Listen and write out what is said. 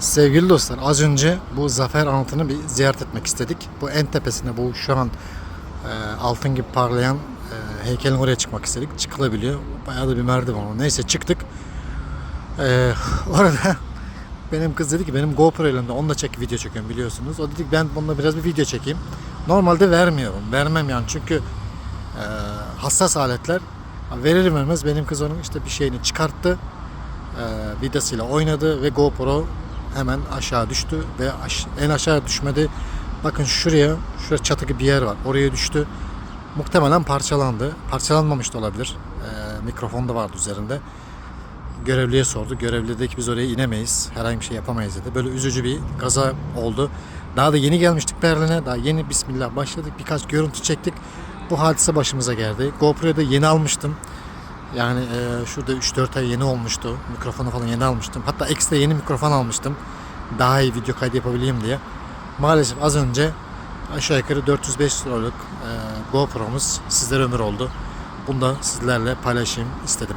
Sevgili dostlar az önce bu zafer anıtını bir ziyaret etmek istedik. Bu en tepesinde bu şu an e, altın gibi parlayan e, heykelin oraya çıkmak istedik. Çıkılabiliyor. Bayağı da bir merdiven var. Neyse çıktık. E, orada benim kız dedi ki benim GoPro elimde onunla çek video çekiyorum biliyorsunuz. O dedik ben bununla biraz bir video çekeyim. Normalde vermiyorum. Vermem yani çünkü e, hassas aletler veririm vermez benim kız onun işte bir şeyini çıkarttı e, vidasıyla oynadı ve GoPro hemen aşağı düştü ve aş- en aşağı düşmedi. Bakın şuraya, şurada çatı gibi bir yer var. Oraya düştü. Muhtemelen parçalandı. Parçalanmamış da olabilir. E, mikrofon da vardı üzerinde. Görevliye sordu. Görevli dedi ki biz oraya inemeyiz. Herhangi bir şey yapamayız dedi. Böyle üzücü bir kaza oldu. Daha da yeni gelmiştik Berlin'e. Daha yeni bismillah başladık. Birkaç görüntü çektik. Bu hadise başımıza geldi. GoPro'yu da yeni almıştım. Yani e, şurada 3-4 ay yeni olmuştu. Mikrofonu falan yeni almıştım. Hatta ekstra yeni mikrofon almıştım. Daha iyi video kaydı yapabileyim diye. Maalesef az önce aşağı yukarı 400-500 liralık e, GoPro'muz sizlere ömür oldu. Bunu da sizlerle paylaşayım istedim.